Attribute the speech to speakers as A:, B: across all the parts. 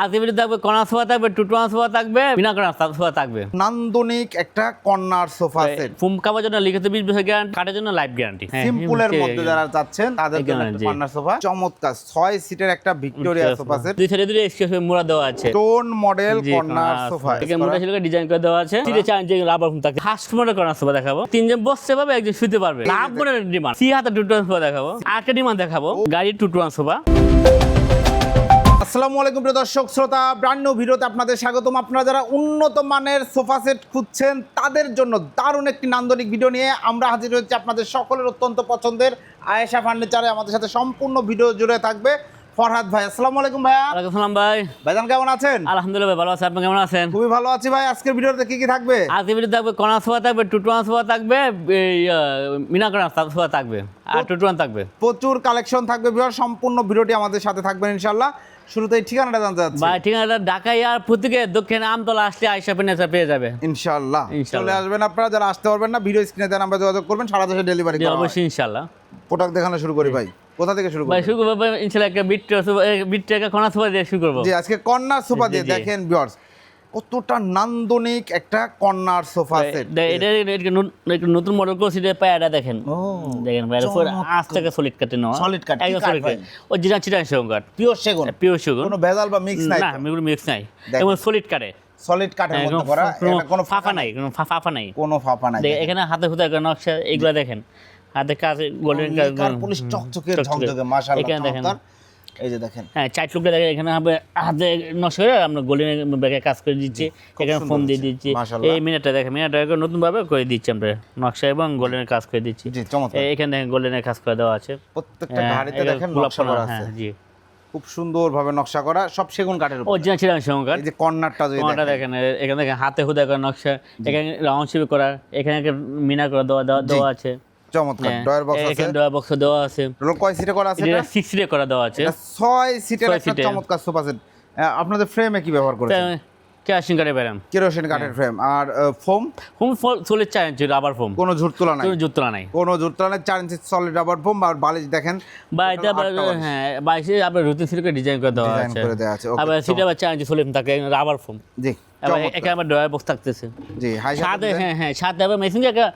A: আরসিবিটি থাকবে corner sofa থাকবে টুটুয়ান sofa থাকবে বিনা কর্নার সোফা থাকবে।
B: নান্দনিক একটা কর্নার সোফা সেট।
A: ফুম জন্য লিখিত বিশ বছর গ্যারান্টি কাঠের জন্য লাইফ গ্যারান্টি
B: সিম্পলের মধ্যে যারা যাচ্ছেন তাদের জন্য কর্নার সোফা। চমৎকার ছয় সিটের একটা ভিক্টোরিয়া সোফা সেট।
A: দুই সাইডে দুটো মোড়া দেওয়া আছে।
B: Tone model corner sofa.
A: এখানে মোটা ছিল ডিজাইন করে দেওয়া আছে। সিটে চান যে রাবার ফুম থাকে ফার্স্ট মডেল কর্নার সোফা দেখাবো। তিনজন বসতে পারবে একজন শুতে পারবে। লাভ ডিমান্ড সি হাতে টুটুয়ান সোফা দেখাবো। আরেকটা ডিমান্ড দেখাবো। গাড়ির টুটুয়ান সোফা।
B: আসসালামু আলাইকুম প্রিয় দর্শক শ্রোতা ব্র্যান্ড নিউ ভিডিওতে আপনাদের স্বাগতম। আপনারা যারা উন্নত মানের সোফা সেট খুঁজছেন তাদের জন্য দারুণ একটি নান্দনিক ভিডিও নিয়ে আমরা হাজির হয়েছি আপনাদের সকলের অত্যন্ত পছন্দের আয়েশা ফার্নিচারে আমাদের সাথে সম্পূর্ণ ভিডিও জুড়ে থাকবে ফরহাদ ভাই। আসসালামু আলাইকুম ভাইয়া।
A: ওয়ালাইকুম সালাম ভাই।
B: ভাইজান কেমন আছেন?
A: আলহামদুলিল্লাহ ভাই, ভালো আছে। আপনি কেমন আছেন?
B: খুবই ভালো আছি ভাই। আজকের ভিডিওতে কি কি থাকবে?
A: আরসিবিটি থাকবে কর্নার সোফা থাকবে টুটুয়ান সোফা থাকবে মিনা সোফা থাকবে আর টুটুয়ান থাকবে।
B: প্রচুর কালেকশন থাকবে বিহার সম্পূর্ণ ভিডিওটি আমাদের সাথে থাকবেন ইনশাল্লাহ শুরুতেই ঠিকানাটা জানতে চাচ্ছি।
A: ভাই ঠিকানাটা ঢাকা দক্ষিণে আমতলা আসলে পেনেসা পেয়ে যাবে।
B: ইনশাল্লাহ। চলে আসবেন আপনারা যারা আসতে পারবেন না ভিডিও স্ক্রিনে দেন আমরা যোগাযোগ করবেন সারা দেশে ডেলিভারি
A: জি, অবশ্যই ইনশাল্লাহ
B: প্রোডাক্ট দেখানো শুরু করি ভাই। কোথা থেকে শুরু
A: ভাই শুরু করব ইনশাআল্লাহ একটা বিট বিট একটা কর্নার সোফা দিয়ে শুরু করব।
B: জি আজকে কর্নার সোফা দিয়ে দেখেন ভিউয়ার্স কতটা নান্দনিক একটা কর্নার সোফা সেট।
A: এটা নতুন- একটা নতুন মডেল করছি এটা দেখেন। দেখেন ভাই আজ থেকে সলিড কাটে নেওয়া।
B: Solid cut, কি
A: একদম সলিড কাট ও যেটা চিটাং সেগুন কাঠ।
B: পিওর সেগুন।
A: পিওর সেগুন।
B: কোনো ভেজাল বা মিক্স নাই
A: না এগুলো মিক্স নাই। এবং সলিড কাটে
B: সলিড কাঠের
A: হ্যাঁ,
B: মধ্যে করা এটা কোনো
A: ফাফা নাই কোনো ফাফা নাই।
B: কোনো ফাফা নাই।
A: দেখেন, এখানে হাতে হুতে নকশা এগুলো দেখেন। হাতে কাজ গোল্ডেন
B: পুলিশ চকচকে ঝকঝকে মাশাআল্লাহ
A: এখানে দেখেন।
B: এই যে দেখেন।
A: হ্যাঁ চাইট লুকটা দেখেন এখানে হবে হাতে নকশা করে আমরা ব্যাগে কাজ করে দিচ্ছি। এখানে ফোন দিয়ে দিচ্ছি। এই মিনিটটা দেখেন মিনিটটা নতুন ভাবে করে দিচ্ছি আমরা। নকশা এবং গোল্ডেনের কাজ করে দিচ্ছি।
B: জি চমৎকার।
A: এখানে দেখেন গোল্ডেনের কাজ করে দেওয়া আছে।
B: প্রত্যেকটা
A: হ্যাঁ,
B: গাড়িতে
A: এগুলো
B: দেখেন নকশা
A: করা,
B: করা
A: হ্যাঁ
B: আছে
A: জি।
B: খুব সুন্দরভাবে নকশা করা সব সেগুন কাঠের উপর।
A: অরিজিনাল ছিলাম সঙ্গে
B: এই যে কর্নারটা যদি
A: তোমারটা
B: দেখেন।
A: এখানে দেখেন হাতে হুদা করা নকশা এখানে রাউন্ড শেপ করা এখানে একটা মিনা করা দেওয়া দেওয়া আছে।
B: চমৎকার
A: হ্যাঁ,
B: ডয়ার বক্স আছে।
A: এখানে ডয়ার বক্স দেওয়া আছে।
B: রোল কয় সিটে করা আছে
A: এটা
B: এটা?
A: সিটে করা দেওয়া আছে।
B: এটা ছয় সিটের একটা চমৎকার সোফা সেট আপনাদের ফ্রেমে কি ব্যবহার করেছেন?
A: ক্যাশিং করে বেরাম
B: কেরোসিন
A: হ্যাঁ।
B: কাঠের ফ্রেম আর ফোম
A: হোম চলে চার ইঞ্চি রাবার ফোম
B: কোনো ঝুট তোলা নাই।
A: কোনো জুত তোলা নাই।
B: কোনো ঝুট তোলা নাই চার ইঞ্চি সলিড রাবার ফোম আর বালিশ দেখেন।
A: বা এটা আবার
B: আটটা বালিশ।
A: হ্যাঁ বাইশে রুটিন সিট ডিজাইন করে দেওয়া আছে।
B: করে দেওয়া আছে।
A: আবার সিটে আবার চার ইঞ্চি সোলিম থাকে রাবার ফোম
B: জি
A: এখানে আবার বক্স থাকতেছে।
B: জি হাই
A: সাথে হ্যাঁ হ্যাঁ সাথে আবার মেশিন একটা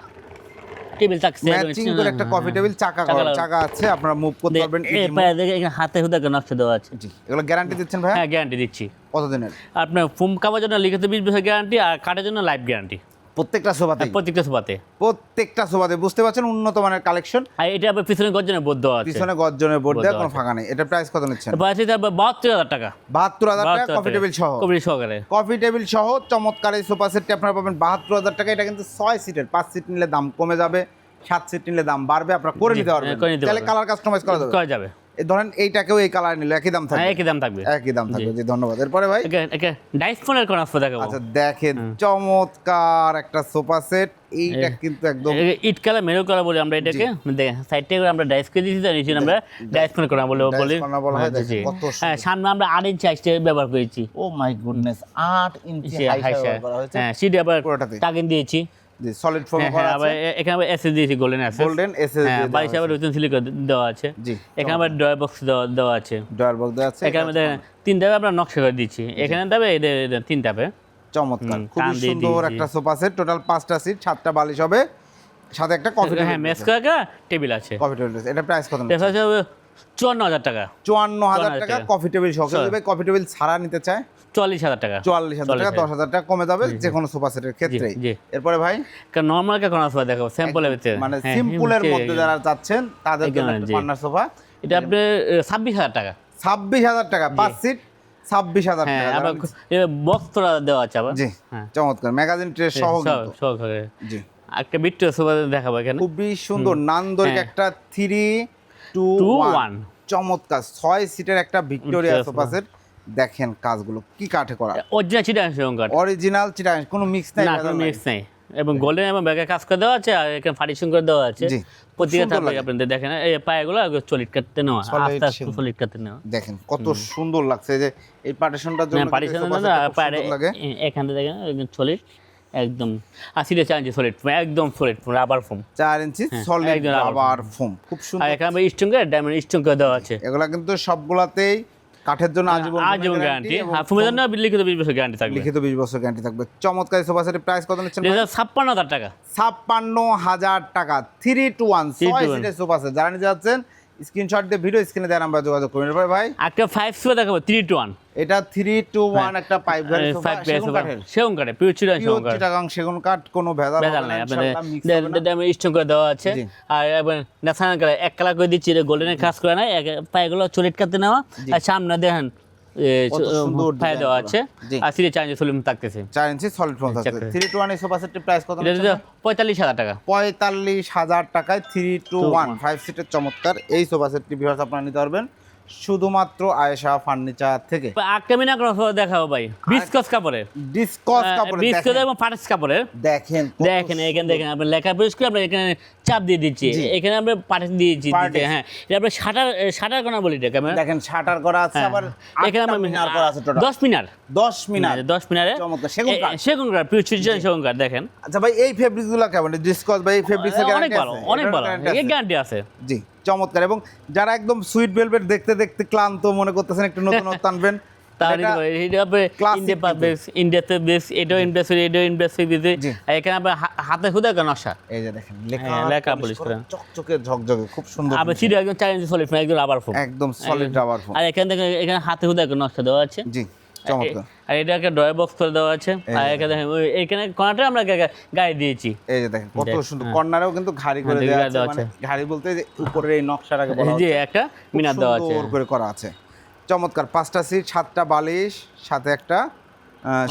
A: টেবিল থাকছে
B: ম্যাচিং করে একটা কফি টেবিল চাকা
A: চাকা
B: করা চাকা আছে আপনারা মুভ করতে পারবেন
A: এই পায়ে দেখে এখানে হাতে হুদা নকশা দেওয়া আছে।
B: জি এগুলো গ্যারান্টি দিচ্ছেন ভাই
A: হ্যাঁ গ্যারান্টি দিচ্ছি।
B: কতদিনের?
A: আপনার ফুম কাবার জন্য লিখিত বিশ বছর গ্যারান্টি আর কাটার জন্য লাইফ গ্যারান্টি
B: প্রত্যেকটা সোফাতে
A: প্রত্যেকটা সোফাতে
B: প্রত্যেকটা সোফাতে বুঝতে পারছেন? উন্নত মানের কালেকশন
A: আর এটা আবার পিছনে গর্জনের বোধ দেওয়া আছে।
B: পিছনে গর্জনের বোর্ড দেওয়া কোনো ফাঁকা নেই। এটা প্রাইস কত নিচ্ছেন?
A: বাড়ছে বাহাত্তর হাজার টাকা।
B: বাহাত্তর হাজার টাকা কফি টেবিল সহ।
A: কবি সহকারে।
B: কফি টেবিল সহ চমৎকার এই সোফা সেটটি আপনারা পাবেন। বাহাত্তর হাজার টাকা এটা কিন্তু ছয় সিটের পাঁচ সিট নিলে দাম কমে যাবে সাত সিট নিলে দাম বাড়বে আপনারা করে নিতে পারবেন।
A: হ্যাঁ,
B: তাহলে কালার কাস্টমাইজ করা যাবে।
A: করা যাবে।
B: ধরেন এইটাকেও এই কালার নিল একই দাম
A: হ্যাঁ
B: থাকবে।
A: একই দাম থাকবে।
B: একই দাম থাকবে জি। ধন্যবাদ। এরপরে ভাই?
A: ডাইস ফোনের কোন আসবে দেখাবো?
B: আচ্ছা দেখেন চমৎকার একটা সোফা সেট। এইটা কিন্তু একদম
A: ইট কালার মেরো করা বলি আমরা এটাকে। দেখেন সাইড থেকে আমরা ডাইস করে দিয়েছি তার নিচে আমরা ডাইস ফোন করা বলে। বলি
B: হয়,
A: হ্যাঁ। হ্যাঁ সামনে আমরা আট ইঞ্চি আইসে ব্যবহার করেছি।
B: ও মাই গুডনেস আট ইঞ্চি
A: সে
B: হাই করা হয়েছে।
A: হ্যাঁ সিটে আবার। টাকিন দিয়েছি।
B: জি সলিড
A: হ্যাঁ
B: করা আছে।
A: এখানে আবার এসএস দিয়েছি গোল্ডেন এসএস
B: গোল্ডেন এসএস
A: হ্যাঁ বাইশ আবার রুটিন সিলিকন দেওয়া আছে।
B: জি
A: এখানে আবার ড্রয়ার বক্স দেওয়া দেওয়া আছে।
B: ডয়ার বক্স দেওয়া আছে
A: এখানে আমাদের তিন ধাপে আমরা নকশা করে দিচ্ছি। এখানে এদের তিন ধাপে।
B: চমৎকার।
A: দিয়ে
B: সুন্দর একটা সোফা সেট টোটাল পাঁচটা সিট সাতটা বালিশ হবে। সাথে একটা কফি
A: হ্যাঁ মেস একটা টেবিল আছে।
B: কফি টেবিল এটা প্রাইস কত
A: যাচ্ছে চুয়ান্ন হাজার টাকা।
B: চুয়ান্ন হাজার টাকা। Coffee table. যদি কফি টেবিল ছাড়া নিতে চায়
A: চুয়াল্লিশ হাজার টাকা।
B: চুয়াল্লিশ হাজার টাকা দশ হাজার টাকা কমে যাবে যে কোনো সোফা সেটের ক্ষেত্রে এরপরে ভাই?
A: নর্মাল কে দেখাবো? স্যাম্পলের ভিতরে।
B: মানে
A: হ্যাঁ,
B: সিম্পলের মধ্যে যারা চাচ্ছেন তাদের জন্য কর্নার সোফা
A: এটা আপনার ছাব্বিশ হাজার টাকা।
B: ছাব্বিশ হাজার টাকা পাঁচ সিট ছাব্বিশ হাজার
A: হ্যাঁ
B: টাকা। যারা
A: দেওয়া আছে আবার।
B: জি
A: হ্যাঁ।
B: চমৎকার। ম্যাগাজিন ট্রে সহ
A: হবে।
B: জি।
A: একটা বিট্টু সোফা দেখাবো এখানে।
B: খুবই সুন্দর নান্দরিক
A: হ্যাঁ।
B: একটা থ্রি টু ওয়ান চমৎকার। ছয় সিটের একটা ভিক্টোরিয়া সোফা সেট দেখেন কাজগুলো কি কাঠে করা।
A: অরিজিনাল চিটা কাঠ
B: অরিজিনাল চিটা কোনো মিক্স নাই
A: না কোনো। মিক্স নেই। এবং গোল্ডেন এবং ব্যাগে কাজ করে দেওয়া আছে আর এখানে ফার্নিশিং করে দেওয়া আছে। প্রতিটা থাকবে। আপনাদের দেখেন এই পায়েগুলো চলিট কাটতে নেওয়া আস্তে আস্তে চলিট কাটতে নেওয়া।
B: দেখেন কত সুন্দর লাগছে যে এই পার্টিশনটার জন্য
A: পার্টিশন পায়ে এখানে দেখেন চলিট একদম। আশিটা চাঞ্চি সলিড একদম সলিড রাবার ফোম
B: চার ইঞ্চি সলিড রাবার ফোম খুব
A: আর এখানে ডায়মন্ড দেওয়া আছে।
B: এগুলা কিন্তু সবগুলাতেই কাঠের জন্য আজীবন
A: আজীবন গ্যারান্টি হ্যাঁ ফুমের জন্য লিখিত বিশ বছর গ্যারান্টি থাকবে।
B: লিখিত বিশ বছর গ্যারান্টি থাকবে। চমৎকার সোফা সেটের প্রাইস কত নিচ্ছেন
A: এটা ছাপ্পান্ন হাজার টাকা।
B: ছাপ্পান্ন হাজার টাকা থ্রি টু ওয়ান
A: Three
B: ছয়
A: to one।
B: সিটের সোফা সেট যারা নিতে যাচ্ছেন স্ক্রিনশট দিয়ে ভিডিও স্ক্রিনে দেওয়ার নাম্বার যোগাযোগ করুন। এরপরে ভাই?
A: একটা ফাইভ সোফা দেখাবো থ্রি টু ওয়ান
B: এটা থ্রি টু ওয়ান একটা পাইপ
A: ফাইভ
B: সেগুন কাঠের।
A: সেগুন কাঠে পিওর
B: পিওর
A: সেগুন কাঠ
B: চিটাগাং সেগুন কাঠ কোনো ভেজাল ভেজাল
A: নাই আপনাদের
B: না।
A: স্টোন করে দেওয়া আছে। আর এবং ন্যাশনাল কালার এক কালার করে দিচ্ছি গোল্ডেনের কাজ করে না পায়েগুলো চুরিট কাটতে নেওয়া। আর সামনে দেখেন দেওয়া আছে।
B: জি।
A: আর সিটে চার্জ সলিউম থাকতেছে।
B: চার ইঞ্চি সলিড ফোন থাকবে থ্রি টু ওয়ান এই সোফা সেটের প্রাইস কত
A: পঁয়তাল্লিশ হাজার টাকা।
B: পঁয়তাল্লিশ হাজার টাকায় থ্রি টু ওয়ান। ফাইভ সিটের চমৎকার এই সোফা সেটটি আপনারা নিতে পারবেন। শুধুমাত্র আয়েশা ফার্নিচার থেকে।
A: আক্রামিনা করা দেখাবো ভাই? বিস্কস কাপড়ের
B: ডিসকস কাপড়ে
A: বিস্কস এবং ফাটাস কাপড়ের
B: দেখেন
A: দেখেন এখানে দেখেন আপনি লেখা পরিষ্কার আমরা এখানে চাপ দিয়ে দিচ্ছি। এখানে আমরা পাঠাতে দিয়েছি হ্যাঁ। এটা আমরা শাটার শাটার কোনা বলি এটাকে আমরা
B: দেখেন শাটার করা আছে
A: হ্যাঁ।
B: আবার
A: এখানে আমরা
B: মিনার করা আছে টোটাল
A: দশ মিনার।
B: 10 মিনার।
A: দশ মিনারে।
B: চমৎকার, সেগুন কাঠ।
A: সেগুন কাঠ পিওর সেগুন কাঠ দেখেন।
B: আচ্ছা ভাই এই ফেব্রিকগুলো কেমন? ডিসকস ভাই এই ফেব্রিক্স এর
A: অনেক ভালো অনেক ভালো।
B: আছে?
A: গ্যারান্টি আছে।
B: জি। চমৎকার। এবং যারা একদম সুইট ভেলভেট দেখতে দেখতে ক্লান্ত মনে করতেছেন একটু নতুন আনবেন
A: এখানে হাতে খুদে নকশা
B: এই যে দেখেন লেখা
A: হ্যাঁ, লেখা
B: polish
A: polish
B: করা,
A: করা।
B: চকচকে ঝকঝকে খুব সুন্দর
A: আবার চিড়ে একদম চার সলিড একদম রাবার ফোম
B: একদম সলিড রাবার ফোম
A: আর এখানে দেখেন এখানে হাতে খুদে নকশা দেওয়া আছে?
B: জি।
A: আর এটা একটা ড্রয়ার বক্স করে দেওয়া আছে। আর এখানে এখানে কোনাটা আমরা গায়ে দিয়েছি।
B: এই যে দেখেন কত সুন্দর।
A: হ্যাঁ।
B: কর্নারেও কিন্তু ঘাড়ি করে
A: হ্যাঁ,
B: দেওয়া
A: দেওয়া
B: আছে। মানে ঘাড়ি বলতে যে উপরের এই নকশাটাকে বলা হচ্ছে।
A: একটা মিনার দেওয়া আছে।
B: সুন্দর করে করা আছে। চমৎকার পাঁচটা সিট সাতটা বালিশ সাথে একটা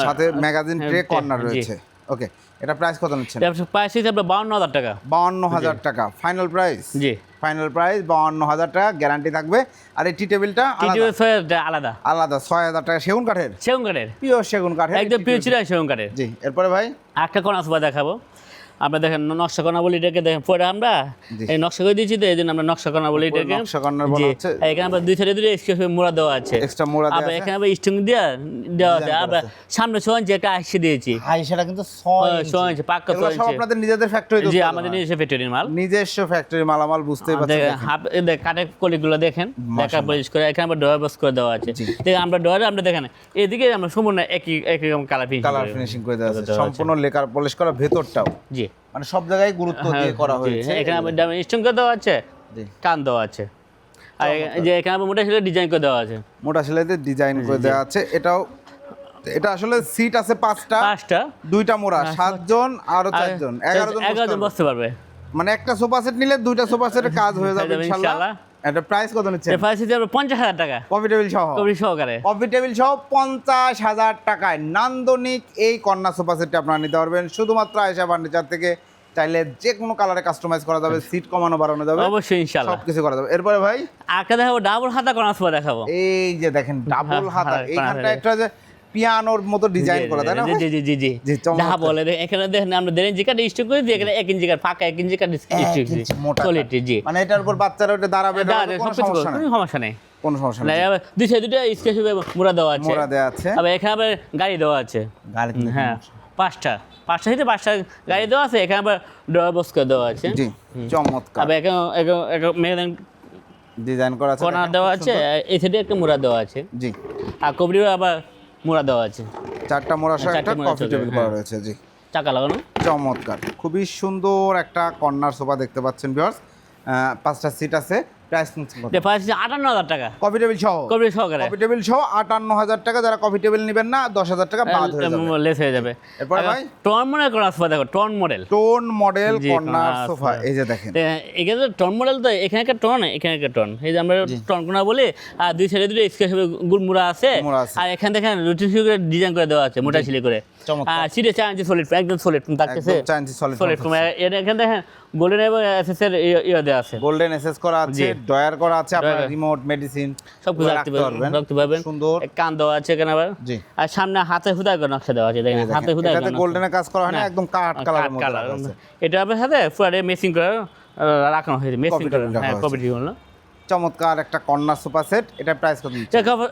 B: সাথে ম্যাগাজিন
A: হ্যাঁ,
B: ট্রে কর্নার রয়েছে। ওকে এটা প্রাইস কত নিচ্ছেন?
A: প্রাইস হিসেবে বাউন্ন হাজার টাকা।
B: বাউন্ন হাজার টাকা ফাইনাল প্রাইস
A: জি।
B: ফাইনাল প্রাইস বাউন্ন হাজার টাকা গ্যারান্টি থাকবে। আর এই টি টেবিলটা
A: আলাদা।
B: আলাদা। ছয় হাজার টাকা সেগুন কাঠের।
A: সেগুন কাঠের।
B: পিওর সেগুন কাঠের।
A: একদম পিওর। সেগুন কাঠের।
B: জি এরপরে ভাই?
A: একটা কোন আসবা দেখাবো। আমরা দেখেন নকশা কোনা বলি এটাকে দেখেন পরে আমরা এই নকশা করে দিয়েছি তো এই জন্য আমরা নকশা কোনা বলি এটাকে। এখানে আমরা দুই সাইডে দুটো এক্সট্রা মোড়া দেওয়া আছে।
B: এক্সট্রা মোড়া
A: আবার
B: দেওয়া আছে।
A: এখানে আবার স্টিং দিয়ে দেওয়া আছে। আবার সামনে সোয়ান যে একটা আসছে দিয়েছি।
B: হাই সেটা কিন্তু ছয় ইঞ্চি।
A: ছয় ইঞ্চি, পাক্কা ছয় ইঞ্চি।
B: আপনাদের নিজেদের ফ্যাক্টরি
A: জি আমাদের নিজস্ব ফ্যাক্টরির মাল।
B: নিজস্ব ফ্যাক্টরি মালামাল বুঝতেই পারছেন
A: দেখেন, কাঠের কলিগুলো দেখেন দেখা। পরিষ্কার করে এখানে আবার ডয়ার বক্স করে দেওয়া আছে। দেখেন আমরা ডয়ারে আমরা দেখেন এদিকে আমরা সম্পূর্ণ একই একই রকম কালার ফিনিশিং
B: কালার ফিনিশিং করে দেওয়া আছে। সম্পূর্ণ লেকার পলিশ করা ভেতরটাও।
A: জি।
B: মানে সব জায়গায় গুরুত্ব দিয়ে
A: হ্যাঁ,
B: করা হয়েছে।
A: এখানে করে দেওয়া আছে? কান দেওয়া আছে। আর যে এখানে মোটা ছিল ডিজাইন করে দেওয়া আছে।
B: মোটা সেলাইতে ডিজাইন করে দেওয়া আছে। এটাও এটা আসলে সিট আছে পাঁচটা।
A: পাঁচটা।
B: দুইটা মোড়া। সাতজন
A: আরও
B: চারজন। এগারো জন
A: এগারো জন
B: বসতে
A: পারবে।
B: মানে একটা সোফা সেট নিলে দুইটা সোফা সেটের কাজ হয়ে যাবে ইনশাআল্লাহ। এটা প্রাইস কত নিচ্ছেন?
A: প্রাইস হিসেবে আমরা পঞ্চাশ হাজার টাকা।
B: কফি টেবিল সহ।
A: কবি সহকারে।
B: কফি টেবিল সহ পঞ্চাশ হাজার টাকায় নান্দনিক এই কন্যা সোফা সেটটি আপনারা নিতে পারবেন। শুধুমাত্র আয়সা ফার্নিচার থেকে চাইলে যে কোনো কালারে কাস্টমাইজ করা যাবে সিট কমানো বাড়ানো যাবে।
A: অবশ্যই ইনশাল্লাহ
B: সব কিছু করা যাবে। এরপরে ভাই?
A: আঁকা দেখাবো ডাবল হাতা করা সোফা দেখাবো।
B: এই যে দেখেন ডাবল
A: হ্যাঁ,
B: হাতা।
A: হ্যাঁ,
B: এইখানটা। একটা যে পিয়ানোর মতো ডিজাইন করা তাই না
A: জি জি জি জি। যাহা বলে এখানে দেখেন আমরা দেড় ইঞ্চি কাঠ স্টিক করে দিই এখানে এক ইঞ্চি কাঠ ফাঁকা এক ইঞ্চি কাঠ স্টিক
B: মোটা
A: কোয়ালিটি জি।
B: মানে এটার উপর বাচ্চারা ওটা দাঁড়াবে কোনো সমস্যা
A: কোনো
B: নেই।
A: সমস্যা নেই।
B: কোনো সমস্যা নেই।
A: দুই সাইড দুটো স্কেচ মোড়া দেওয়া আছে।
B: মোড়া দেওয়া আছে।
A: আবার এখানে আবার গাড়ি দেওয়া আছে।
B: গাড়িতে
A: হ্যাঁ পাঁচটা। পাঁচটা সাইডে পাঁচটা গাড়ি দেওয়া আছে এখানে আবার ড্রয়ার বক্স করে দেওয়া আছে।
B: জি চমৎকার।
A: আবার এখানে মেয়েদের
B: ডিজাইন করা আছে দেখেন,
A: দেওয়া আছে এই সাইডে একটা মোড়া দেওয়া আছে।
B: জি।
A: আর কবরিও আবার মোড়া দেওয়া আছে।
B: চারটা মোড়া সহ একটা কফি টেবিল
A: হ্যাঁ।
B: করা রয়েছে জি।
A: চাকা লাগানো?
B: চমৎকার। খুবই সুন্দর একটা কর্নার সোফা দেখতে পাচ্ছেন ভিউয়ার্স পাঁচটা সিট আছে। প্রাইস
A: প্রাইস আটান্ন হাজার টাকা।
B: কফি টেবিল সহ।
A: কবরি সহকারে
B: কফি টেবিল সহ আটান্ন হাজার টাকা যারা কফি টেবিল নেবেন না দশ হাজার টাকা বাদ হয়ে যাবে।
A: লেস হয়ে যাবে।
B: এরপরে ভাই?
A: টন মডেল করা সোফা দেখো ton model
B: tone model corner sofa এই যে দেখেন।
A: এখানে তো টন মডেল তো এখানে একটা টন এখানে একটা টন এই যে আমরা টন কোনা বলি আর দুই সাইডে দুটো স্কেচ গুড়মুড়া আছে। আর এখানে দেখেন রুটি করে ডিজাইন করে দেওয়া আছে মোটা ছিলি করে। আর সিটে চার ইঞ্চি সলিড একদম সলিড থাকতেছে।
B: একদম চাইনিজ সলিড
A: সলিড এখানে দেখেন গোল্ডেন এবং এসএসের ইয়ে দেওয়া আছে।
B: গোল্ডেন এসএস করা আছে ডয়ার করা আছে আপনার রিমোট মেডিসিন
A: সব কিছু রাখতে পারবেন রাখতে পারবেন।
B: সুন্দর।
A: কান দেওয়া আছে এখানে আবার।
B: জি।
A: আর সামনে হাতে হুদায় করে নকশা দেওয়া আছে দেখেন হাতে হুদায়
B: এটাতে গোল্ডেনের কাজ করা হয় না একদম মধ্যে
A: কালার
B: রাখা
A: এটা আপনার সাথে পুরো মেসিং করে রাখানো হয়েছে মেসিং করে। হ্যাঁ
B: হয়েছে।
A: কপি হলো
B: চমৎকার একটা কর্নার সোফা সেট এটা প্রাইস কত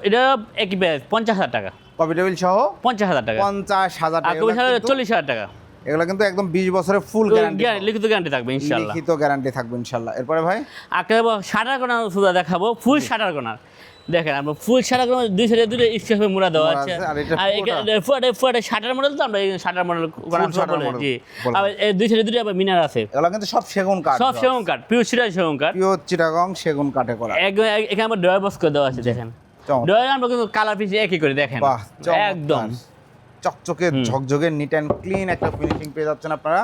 A: এটা একই প্রাইস পঞ্চাশ হাজার টাকা।
B: কফি টেবিল সহ?
A: পঞ্চাশ হাজার টাকা।
B: পঞ্চাশ হাজার টাকা।
A: চল্লিশ হাজার টাকা।
B: এগুলো কিন্তু একদম বিশ বছরের ফুল গ্যারান্টি
A: লিখিত গ্যারান্টি থাকবে ইনশাল্লাহ
B: লিখিত গ্যারান্টি থাকবে ইনশাল্লাহ এরপরে ভাই?
A: আঁকতে শাটার কোনার সুদা দেখাবো ফুল শাটার কোনার দেখেন আমরা ফুল সারা কোনো দুই সাইডে দুটো স্কেপে মোড়া দেওয়া আছে।
B: আর
A: ফুয়াটে ফুয়াটে শাটার মডেল তো আমরা শাটার মডেল
B: Full shutter
A: বলে জি। আর এই দুই সাইডে দুটো আবার মিনার আছে।
B: এগুলো কিন্তু সব সেগুন কাঠ
A: সব সেগুন কাঠ পিওর সিরা সেগুন কাঠ।
B: পিওর চিটাগং সেগুন কাঠে করা।
A: এখানে আমরা ডয়ার বক্স করে দেওয়া আছে দেখেন। ডয়ার আমরা কিন্তু কালার পিস একই করে দেখেন। একদম।
B: চকচকে ঝকঝকে নিট অ্যান্ড ক্লিন একটা ফিনিশিং পেয়ে যাচ্ছেন আপনারা।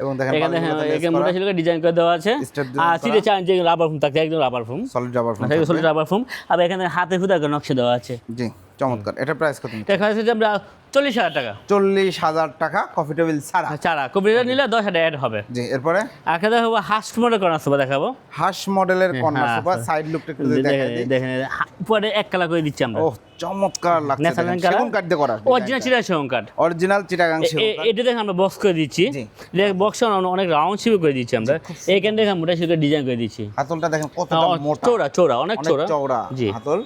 B: এবং দেখেন
A: এখানে হ্যাঁ মোটা সিল্কের ডিজাইন করে দেওয়া আছে। আর সিটে চান যে রাবার ফোম থাকছে একদম rubber foam
B: solid rubber foam
A: solid rubber foam আর এখানে হাতে ফুদা করে নকশা দেওয়া আছে।
B: জি। চমৎকার। এটা প্রাইস কত
A: দেখা যাচ্ছে যে আমরা চল্লিশ হাজার টাকা।
B: চল্লিশ হাজার টাকা কফি টেবিল ছাড়া।
A: চারা কপিটা নিলে দশ হাজার অ্যাড হবে।
B: জি এরপরে?
A: এখানে দেখাবো হাস্ট মডেল করা সোফা দেখাবো।
B: হাঁস মডেলের কর্নার
A: হ্যাঁ,
B: সোফা
A: হ্যাঁ।
B: সাইড লুকটা একটু
A: দেখেন পরে এক কালার করে দিচ্ছি আমরা।
B: ও চমৎকার লাগছে দেখেন। সেগুন কাঠ দিয়ে করা।
A: অরিজিনাল চিরা সেগুন কাঠ
B: অরিজিনাল চিটাগাং সেগুন
A: এটা দেখে আমরা বক্স করে দিচ্ছি।
B: জি।
A: বক্স অনেক রাউন্ড শেপে করে দিচ্ছি আমরা। এইখান থেকে মোটা শেপে ডিজাইন করে দিচ্ছি।
B: হাতলটা দেখেন কতটা মোটা।
A: চৌড়া চৌড়া অনেক
B: চওড়া
A: জি।
B: হাতল।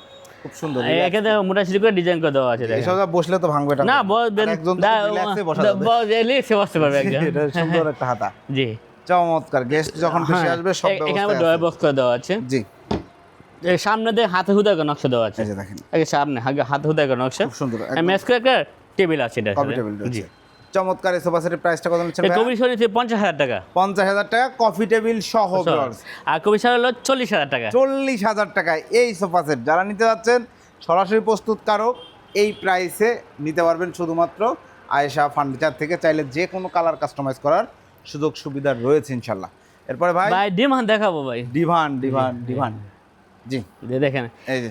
B: খুব সুন্দর
A: এখানে মোটা করে ডিজাইন করে দেওয়া আছে
B: এইসব বসলে তো ভাঙবে
A: না
B: একজন রিল্যাক্সে
A: বসতে পারবে একদম।
B: এটা সুন্দর একটা হাতা।
A: জি।
B: চমৎকার গেস্ট যখন বেশি
A: হ্যাঁ,
B: আসবে সব
A: এখানে ডয়ার বক্স করে দেওয়া আছে।
B: জি।
A: এই সামনে দিয়ে হাতে হুদা করে নকশা দেওয়া আছে।
B: দেখেন।
A: সামনে হাতে হুদা করে নকশা।
B: খুব সুন্দর
A: ম্যাচ করে একটা টেবিল আছে এটা
B: টেবিল
A: জি।
B: চমৎকার এই সোফা সেটের প্রাইসটা কত নিচ্ছেন
A: এই
B: ভাইয়া?
A: কবি শরীর পঞ্চাশ হাজার টাকা।
B: পঞ্চাশ হাজার টাকা কফি টেবিল সহ।
A: আর কবি সার হলো চল্লিশ হাজার টাকা।
B: চল্লিশ হাজার টাকায় এই সোফা সেট যারা নিতে যাচ্ছেন সরাসরি প্রস্তুত প্রস্তুতকারক এই প্রাইসে নিতে পারবেন শুধুমাত্র আয়েশা ফার্নিচার থেকে চাইলে যে কোনো কালার কাস্টমাইজ করার সুযোগ সুবিধা রয়েছে ইনশাল্লাহ। এরপরে ভাই?
A: ভাই ডিমান্ড দেখাবো ভাই।
B: ডিভান ডিভান ডিভান জি।
A: যে দেখেন।
B: এই যে।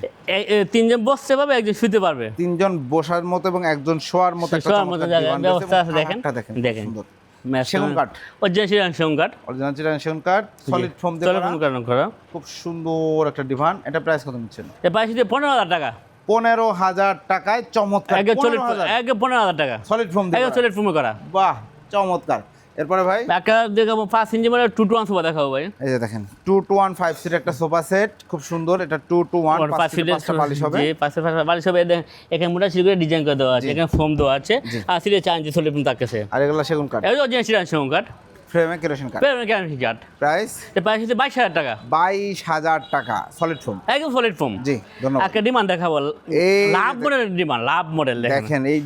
A: তিনজন বসতে পারবে একজন শুতে পারবে।
B: তিনজন বসার মতো এবং একজন শোয়ার মতো
A: শোয়ার মতো ব্যবস্থা আছে দেখেন।
B: দেখেন খুব
A: দেখেন।
B: সুন্দর।
A: ম্যাচ
B: সেগুন কাঠ।
A: অরিজিনাল শিরান সেগুন কাঠ।
B: অরিজিনাল চিটান সেগুন কাঠ সলিড ফোম দিয়ে করা। খুব সুন্দর একটা ডিভান এটা প্রাইস কত নিচ্ছেন?
A: প্রাইস হচ্ছে পনেরো হাজার টাকা।
B: পনেরো হাজার টাকায় চমৎকার
A: একদম চল্লিশ একদম পনেরো হাজার টাকা।
B: সলিড ফোম
A: একদম
B: করা।
A: করা।
B: বাহ চমৎকার। এরপরে ভাই?
A: একটা দেখাবো পাঁচ ইঞ্চি মানে টু টু ওয়ান সোফা দেখাবো ভাই।
B: এই যে দেখেন two two one five seat একটা সোফা সেট খুব সুন্দর এটা টু টু ওয়ান
A: পাঁচ
B: পাঁচটা বালিশ হবে।
A: পাঁচটা বালিশ হবে এখানে মোটা সিট করে ডিজাইন করে দেওয়া আছে এখানে ফোম দেওয়া আছে আর সিটে চার ইঞ্চি চল্লিশ আছে
B: আর এগুলো সেগুন কাট
A: এই অরিজিনাল শিরান সেগুন কাঠ।
B: ফ্রেমে কেরোসিন কাঠ
A: গ্যারান্টি কাঠ
B: প্রাইস
A: প্রাইস হচ্ছে বাইশ হাজার টাকা।
B: বাইশ হাজার টাকা। সলিড ফোম
A: একদম সলিড ফোম
B: জি ধন্যবাদ।
A: একটা ডিমান্ড দেখাবো।
B: এই
A: love model demand love model দেখেন।
B: এই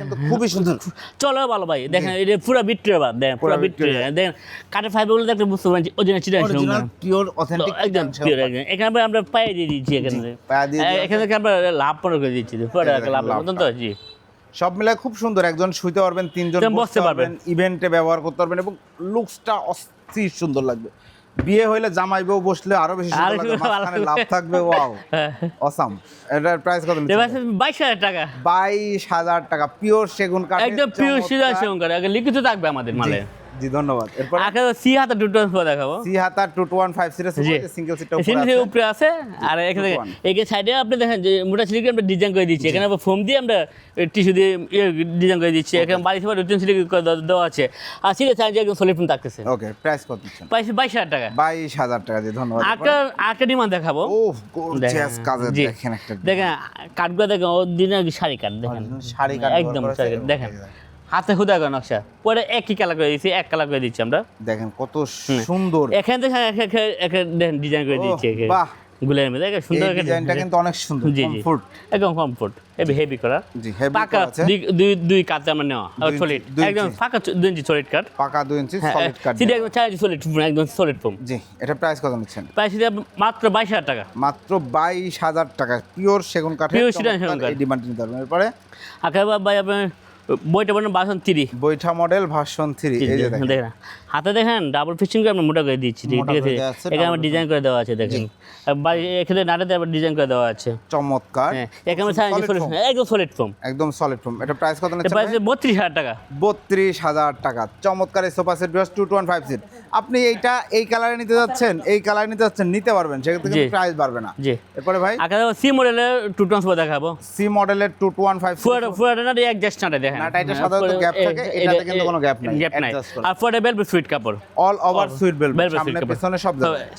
B: কিন্তু খুবই সুন্দর।
A: চলো ভালো ভাই দেখেন এটা পুরো বিট্রে বাদ দেখেন পুরো বিট্রে। দেখেন কাঠের দেখতে বুঝতে পারছি চিটা
B: অরিজিনাল পিওর অথেন্টিক
A: একদম পিওর একদম এখানে আমরা- পায়ে দিয়ে দিচ্ছি এখানে এখানে আমরা লাভ মনে করে দিচ্ছি পুরো লাভ। মতন তো জি।
B: সব মিলায় খুব সুন্দর। একজন শুইতে পারবেন তিনজন
A: বসতে
B: পারবেন। ইভেন্টে ব্যবহার করতে পারবেন এবং লুকসটা অস্থির সুন্দর লাগবে। বিয়ে হইলে জামাই বউ বসলে আরও বেশি সুন্দর লাগবে মাঝখানে লাভ থাকবে ওয়াও অসাম এটার প্রাইস কত
A: বাইশ হাজার টাকা।
B: বাইশ হাজার টাকা পিওর সেগুন কাঠ
A: একদম পিওর সেগুন কাঠ আগে লিখিত থাকবে আমাদের মালে।
B: জি ধন্যবাদ। এরপর?
A: আগে সি হাতে দুটো দেখাবো।
B: সি হাতা two two one five series. Single সিটটা
A: সিলিন্ডারের উপরে আছে। আর এখানে সাইডে আপনি দেখেন যে মোটা সিলিকে আমরা ডিজাইন করে দিচ্ছি। এখানে ফোম দিয়ে আমরা টিস্যু দিয়ে ডিজাইন করে দিচ্ছি। এখানে বাড়ি থেকে রুটিন সিলিক দেওয়া আছে। আর সিলে চার্জ একদম সলিড থাকতেছে।
B: ওকে প্রাইস কত দিচ্ছেন?
A: বাইশ বাইশ হাজার টাকা।
B: বাইশ হাজার টাকা জি ধন্যবাদ।
A: আটটা আটটা ডিমান্ড দেখাবো।
B: ও গর্জিয়াস কাজে। দেখেন একটা
A: দেখেন কাঠগুলো দেখেন শাড়ি কাঠ দেখেন।
B: শাড়ি কাঠ
A: একদম শাড়ি দেখেন। হাতে খুদা করে নকশা। পরে একই কালার করে দিচ্ছি এক কালার করে দিচ্ছি আমরা।
B: দেখেন কত সুন্দর।
A: এখানে এখানে দেখেন ডিজাইন করে দিচ্ছি
B: বাহ।
A: গুলের মধ্যে দেখেন সুন্দর একটা
B: ডিজাইনটা কিন্তু অনেক সুন্দর
A: জি
B: কমফোর্ট
A: একদম কমফোর্ট হেভি হেভি করা
B: জি হেভি
A: পাকা
B: আছে।
A: দুই দুই আমার নেওয়া
B: দুই
A: সলিড একদম চ- দুই ইঞ্চি সলিড কাট
B: পাকা 2 ইঞ্চি সলিড কাট
A: সিটি একদম চার ইঞ্চি সলিড একদম সলিড ফোম
B: জি এটা প্রাইস কত নিচ্ছেন?
A: প্রাইস সিটি মাত্র বাইশ হাজার টাকা।
B: মাত্র বাইশ হাজার টাকা। পিওর সেগুন কাঠের
A: Pure সেগুন কাঠ।
B: এই ডিমান্ড নিতে পারবেন। এরপরে?
A: আঁকা ভাই আপনার বইটা বলেন বাসন থ্রি
B: বইটা মডেল ভার্সন থ্রি এই যে দেখেন।
A: হাতে দেখেন ডাবল ফিচিং করে আমরা মোটা করে দিচ্ছি ঠিক আছে? এখানে আমার ডিজাইন করে দেওয়া আছে দেখেন। বাড়ি এখানে নাটাতে আবার ডিজাইন করে দেওয়া আছে।
B: চমৎকার।
A: হ্যাঁ এখানে। একদম সলিড ফোম
B: একদম সলিড ফোম এটা প্রাইস কত নিচ্ছেন
A: প্রাইস বত্রিশ হাজার টাকা।
B: বত্রিশ হাজার টাকা। চমৎকার এই সোফা সেট বিয়াস two two one five seat আপনি এইটা এই কালারে নিতে যাচ্ছেন এই কালারে নিতে যাচ্ছেন নিতে পারবেন সেক্ষেত্রে
A: জি।
B: প্রাইস বাড়বে না।
A: জি।
B: এরপরে ভাই?
A: আঁকা সি মডেলের টু টন দেখাবো।
B: সি মডেলের টু টু ওয়ান ফাইভ
A: ফুয়ার ফুয়ার না অ্যাডজাস্ট নাটা দেখেন।
B: নাটা এটা সাধারণত gap থাকে, এটাতে কিন্তু কোনো gap নাই,
A: গ্যাপ নাই। আর ফুয়ারে বেলবে সুইট কাপড়।
B: অল ওভার সুইট বেল সামনে পেছনে সব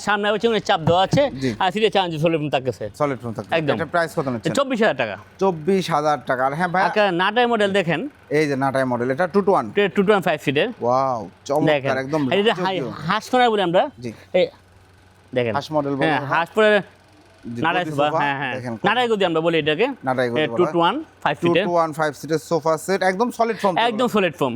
A: সামনে হচ্ছে উনি চাপ দেওয়া আছে। আর সিটে চান্স সলিড ফোম থাকতেছে।
B: সলিড ফোম থাকে
A: একদম।
B: এটা প্রাইস কত
A: চব্বিশ হাজার টাকা।
B: চব্বিশ হাজার টাকা। আর হ্যাঁ ভাই
A: আঁকা নাটাই মডেল দেখেন।
B: এই যে নাটাই মডেল এটা two two one
A: two twenty five সিটের
B: ওয়াও চমৎকার একদম
A: যে
B: রাজকীয়।
A: হাঁস করা বলি আমরা।
B: জি।
A: দেখেন।
B: হাঁস মডেল
A: হ্যাঁ হাঁস পরে নারায় সোফা। হ্যাঁ হ্যাঁ। নারায় গদি আমরা বলি এটাকে।
B: নারায় গদি
A: two two one five
B: two
A: ফিটের
B: টু ওয়ান সিটের সোফা সেট একদম সলিড ফর্ম
A: একদম সলিড ফোম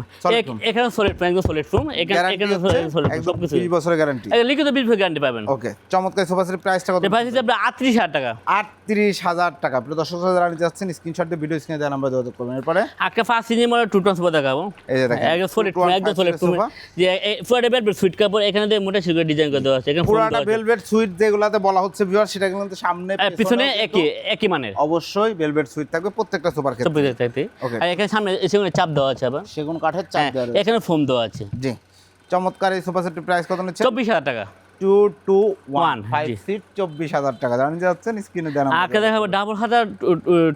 A: এখানে সলিড ফোম একদম সলিড ফোম এখানে এখানে সলিড
B: একদম
A: সব কিছু
B: 30 বছরের গ্যারান্টি
A: লিখিত বিল গ্যারান্টি পাবেন।
B: ওকে চমৎকার সোফা সেটের প্রাইসটা কত?
A: প্রাইস হচ্ছে আপনার টাকা।
B: আটত্রিশ হাজার টাকা। প্রিয় দর্শক যারা নিতে যাচ্ছেন স্ক্রিনশট দিয়ে ভিডিও স্ক্রিনে দেওয়া নাম্বার যোগাযোগ করবেন। এরপরে?
A: একটা first engine two tone sofa দেখাবো।
B: এই যে দেখেন
A: একদম সলিড
B: two
A: একদম সলিড
B: seater
A: যে ফুয়ারে বেড সুইট কাপড় এখানে দিয়ে মোটা ডিজাইন করে দেওয়া আছে। এখানে foam
B: পুরাটা
A: দেওয়া
B: সুইট যেগুলাতে বলা হচ্ছে ভিউয়ার সেটা কিন্তু সামনে
A: পিছনে একই একই মানের।
B: অবশ্যই সুইট থাকবে প্রত্যেকটা
A: আর এখানে সামনে সেখানে চাপ দেওয়া আছে আবার।
B: সেগুন কাঠের চাপ
A: হ্যাঁ,
B: দেওয়া।
A: এখানে ফোম দেওয়া আছে।
B: জি। চমৎকার এই সোফা সেটের প্রাইস কত নিচ্ছে
A: চব্বিশ হাজার টাকা।
B: Two two one five seat চব্বিশ হাজার টাকা। জানেন যাচ্ছেন স্ক্রিনে দেন
A: আগে দেখাবো ডাবল হাজার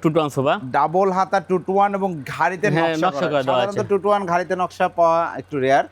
A: টু টন সোফা
B: ডাবল হাতা টু টু ওয়ান এবং ঘাড়িতে
A: হ্যাঁ,
B: নকশা করা সাধারণত টু টু ওয়ান ঘাড়িতে নকশা পাওয়া একটু রেয়ার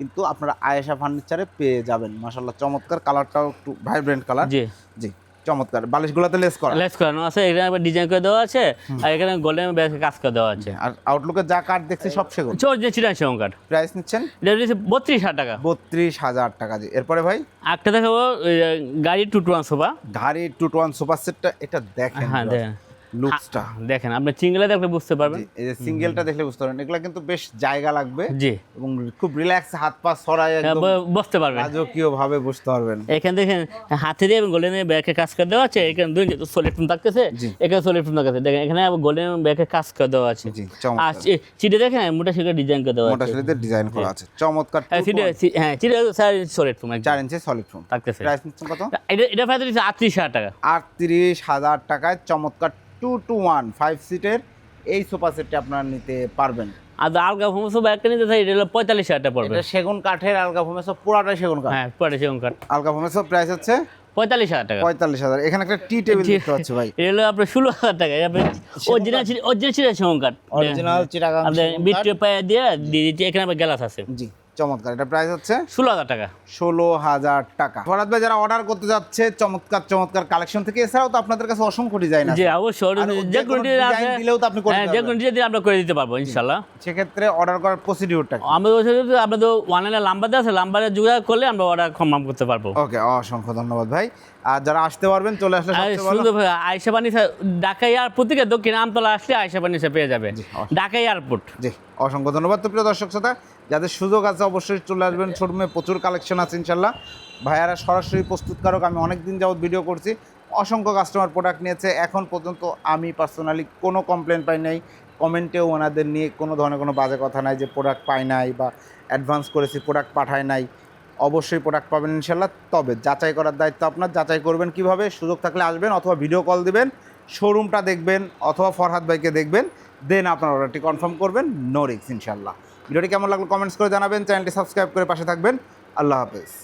B: কিন্তু আপনারা আয়েশা ফার্নিচারে পেয়ে যাবেন। মাশাল্লাহ চমৎকার কালারটাও একটু ভাইব্রেন্ট কালার
A: জি।
B: জি। চমৎকার। বালিশগুলোতে লেস করা।
A: লেস করানো আছে এখানে আবার ডিজাইন করে দেওয়া আছে আর এখানে গোল্ডেন কাজ করে দেওয়া আছে।
B: আর আউটলুকে যা কাঠ দেখছি সব সেগুলো
A: চোর যে চিরান সেরকম কাঠ
B: প্রাইস নিচ্ছেন?
A: এটা হচ্ছে বত্রিশ হাজার টাকা।
B: বত্রিশ হাজার টাকা জি। এরপরে ভাই?
A: একটা দেখাবো ওই, আহ, গাড়ি টু টু ওয়ান সোফা
B: ঘাড়ি টু টু ওয়ান সোফা সেটটা এটা দেখেন
A: হ্যাঁ দেখেন।
B: লুকসটা
A: দেখেন আপনি চিংলে দেখলে বুঝতে পারবেন।
B: এই যে সিঙ্গেলটা দেখলে বুঝতে পারবেন। এগুলা কিন্তু বেশ জায়গা লাগবে।
A: জি।
B: এবং খুব রিল্যাক্স হাত পা সরাই
A: হ্যাঁ,
B: একদম
A: বসতে পারবেন।
B: রাজকীয় ভাবে বসতে পারবেন।
A: এখানে দেখেন হাতে দিয়ে গোল্ডেন ব্যাগে কাজ করে দেওয়া আছে। এখানে দুই সলিড ফোন থাকতেছে। এখানে সলিড ফোন থাকতেছে। দেখেন এখানে গোল্ডেন ব্যাগে কাজ করে দেওয়া আছে।
B: জি
A: আর
B: চমৎকার
A: চি- চিটে দেখেন মোটা শিখে ডিজাইন করে দেওয়া
B: মোটা
A: আছে।
B: সিলিতে ডিজাইন করা আছে। চমৎকার
A: হ্যাঁ চিটে হ্যাঁ চিটে স্যার সলিড ফোন
B: চার ইঞ্চি সলিড ফোম
A: থাকতেছে।
B: প্রাইস কত?
A: এটা এটা আটত্রিশ হাজার টাকা।
B: আটত্রিশ হাজার টাকায় চমৎকার টু টু ওয়ান ফাইভ সিটের এই সোফা সেটটি আপনারা নিতে পারবেন।
A: আর আলগা ফোন সব একটা নিতে চাই এটা হলো পঁয়তাল্লিশ হাজার টাকা পড়বে।
B: এটা সেগুন কাঠের আলগা ফোমে সব পুরাটাই সেগুন কাঠ।
A: হ্যাঁ পরে সেরকম কাঠ।
B: আলগা ফোমে সব প্রাইস হচ্ছে
A: পঁয়তাল্লিশ হাজার টাকা।
B: পঁয়তাল্লিশ হাজার। এখানে একটা টি টেবিল দেখতে পাচ্ছি ভাই।
A: এটা হলো আপনার ষোলো হাজার টাকা। অরিজিনাল অরিজিনাল সেরকম কাঠ।
B: অরিজিনাল চিটাগাং সেগুন কাঠ।
A: পায়ে দিয়ে দিয়ে এখানে আবার গ্লাস আছে।
B: জি। চমৎকার। এটা প্রাইস হচ্ছে
A: ষোলো হাজার টাকা।
B: ষোলো হাজার টাকা। ফরাদ ভাই যারা অর্ডার করতে যাচ্ছে চমৎকার চমৎকার কালেকশন থেকে এছাড়াও তো আপনাদের কাছে অসংখ্য ডিজাইন আছে।
A: অবশ্যই। যে কোনো ডিজাইন
B: দিলেও তো আপনি করে
A: হ্যাঁ যে কোনো ডিজাইন আমরা করে দিতে পারব ইনশাআল্লাহ।
B: সেক্ষেত্রে অর্ডার করার প্রসিডিউরটা
A: ওখানে আপনাদের অনলাইনে নাম্বার দেওয়া আছে নাম্বারে যোগাযোগ করলে আমরা অর্ডার কনফার্ম করতে পারব।
B: ওকে অসংখ্য ধন্যবাদ ভাই। আর যারা আসতে পারবেন চলে আসলে
A: সুন্দর ভাই আয়সা পানি ঢাকা এয়ারপোর্ট থেকে দক্ষিণ আমতলা আসলে আয়সা পানি পেয়ে যাবে। ঢাকা এয়ারপোর্ট।
B: জি অসংখ্য ধন্যবাদ। তো প্রিয় দর্শক শ্রোতা যাদের সুযোগ আছে অবশ্যই চলে আসবেন শোরুমে প্রচুর কালেকশন আছে ইনশাল্লাহ ভাইয়ারা সরাসরি প্রস্তুতকারক আমি অনেক দিন যাবত ভিডিও করছি। অসংখ্য কাস্টমার প্রোডাক্ট নিয়েছে। এখন পর্যন্ত আমি পার্সোনালি কোনো কমপ্লেন পাই নাই। কমেন্টেও ওনাদের নিয়ে কোনো ধরনের কোনো বাজে কথা নাই যে প্রোডাক্ট পাই নাই বা অ্যাডভান্স করেছি প্রোডাক্ট পাঠায় নাই। অবশ্যই প্রোডাক্ট পাবেন ইনশাল্লাহ তবে যাচাই করার দায়িত্ব আপনার। যাচাই করবেন কীভাবে, সুযোগ থাকলে আসবেন অথবা ভিডিও কল দিবেন শোরুমটা দেখবেন অথবা ফরহাদ ভাইকে দেখবেন দেন আপনার অর্ডারটি কনফার্ম করবেন নো রিক্স ইনশাল্লাহ ভিডিওটি কেমন লাগল কমেন্টস করে জানাবেন চ্যানেলটি সাবস্ক্রাইব করে পাশে থাকবেন। আল্লাহ হাফেজ।